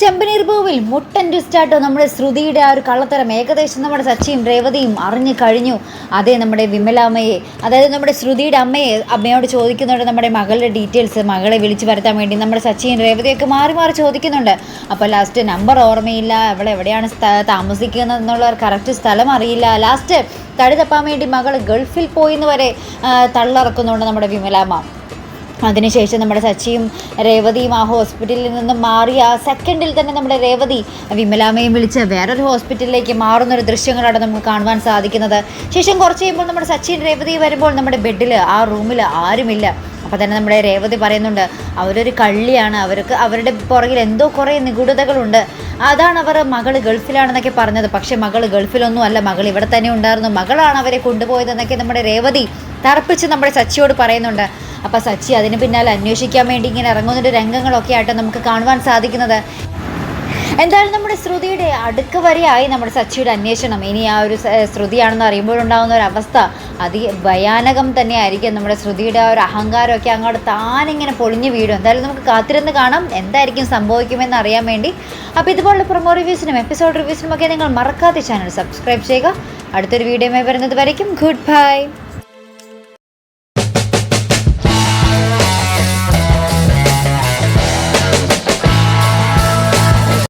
ചെമ്പനീർ പൂവിൽ മുട്ടൻ ട്വിസ്റ്റാട്ടോ നമ്മുടെ ശ്രുതിയുടെ ആ ഒരു കള്ളത്തരം. ഏകദേശം നമ്മുടെ സച്ചിയും രേവതിയും അറിഞ്ഞു കഴിഞ്ഞു. അതേ നമ്മുടെ വിമലാമ്മയെ അതായത് നമ്മുടെ ശ്രുതിയുടെ അമ്മയെ അമ്മയോട് ചോദിക്കുന്നുണ്ട് നമ്മുടെ മകളുടെ ഡീറ്റെയിൽസ് മകളെ വിളിച്ചു വരുത്താൻ വേണ്ടി നമ്മുടെ സച്ചിയും രേവതിയൊക്കെ മാറി മാറി ചോദിക്കുന്നുണ്ട്. അപ്പോൾ ലാസ്റ്റ് നമ്പർ ഓർമ്മയില്ല. അവൾ എവിടെയാണ് താമസിക്കുന്നത് എന്നുള്ള കറക്റ്റ് സ്ഥലം അറിയില്ല. ലാസ്റ്റ് തടി തപ്പാൻ വേണ്ടി മകൾ ഗൾഫിൽ പോയി എന്ന് വരെ തള്ളിറക്കുന്നുണ്ട് നമ്മുടെ വിമലാമ്മ. അതിനുശേഷം നമ്മുടെ സച്ചിയും രേവതിയും ആ ഹോസ്പിറ്റലിൽ നിന്ന് മാറി ആ സെക്കൻഡിൽ തന്നെ നമ്മുടെ രേവതി വിമലാമയും വിളിച്ച് വേറൊരു ഹോസ്പിറ്റലിലേക്ക് മാറുന്നൊരു ദൃശ്യങ്ങളാണ് നമുക്ക് കാണുവാൻ സാധിക്കുന്നത്. ശേഷം കുറച്ച് കഴിയുമ്പോൾ നമ്മുടെ സച്ചിൻ രേവതി വരുമ്പോൾ നമ്മുടെ ബെഡിൽ ആ റൂമിൽ ആരുമില്ല. അപ്പോൾ തന്നെ നമ്മുടെ രേവതി പറയുന്നുണ്ട് അവരൊരു കള്ളിയാണ്. അവർക്ക് അവരുടെ പുറകിൽ എന്തോ കുറേ നിഗൂഢതകളുണ്ട്. അതാണ് അവർ മകൾ ഗൾഫിലാണെന്നൊക്കെ പറഞ്ഞത്. പക്ഷേ മകൾ ഗൾഫിലൊന്നും അല്ല മകൾ ഇവിടെ തന്നെ ഉണ്ടായിരുന്നു. മകളാണ് അവരെ കൊണ്ടുപോയതെന്നൊക്കെ നമ്മുടെ രേവതി തറപ്പിച്ച് നമ്മുടെ സച്ചിയോട് പറയുന്നുണ്ട്. അപ്പോൾ സച്ചി അതിന് പിന്നാലെ അന്വേഷിക്കാൻ വേണ്ടി ഇങ്ങനെ ഇറങ്ങുന്നൊരു രംഗങ്ങളൊക്കെ ആയിട്ട് നമുക്ക് കാണുവാൻ സാധിക്കുന്നത്. എന്തായാലും നമ്മുടെ ശ്രുതിയുടെ അടുക്ക വരെയായി നമ്മുടെ സച്ചിയുടെ അന്വേഷണം. ഇനി ആ ഒരു ശ്രുതിയാണെന്ന് അറിയുമ്പോഴുണ്ടാകുന്ന ഒരു അവസ്ഥ അതി ഭയാനകം തന്നെയായിരിക്കും. നമ്മുടെ ശ്രുതിയുടെ ആ ഒരു അഹങ്കാരമൊക്കെ അങ്ങോട്ട് താനിങ്ങനെ പൊളിഞ്ഞു വീഴും. എന്തായാലും നമുക്ക് കാത്തിരുന്ന് കാണാം. എന്തായിരിക്കും സംഭവിക്കുമെന്ന് അറിയാൻ വേണ്ടി. അപ്പോൾ ഇതുപോലുള്ള പ്രൊമോ റിവ്യൂസിനും എപ്പിസോഡ് റിവ്യൂസിനും ഒക്കെ നിങ്ങൾ മറക്കാതെ ചാനൽ സബ്സ്ക്രൈബ് ചെയ്യുക. അടുത്തൊരു വീഡിയോയുമായി വരുന്നത് വരയ്ക്കും. Good bye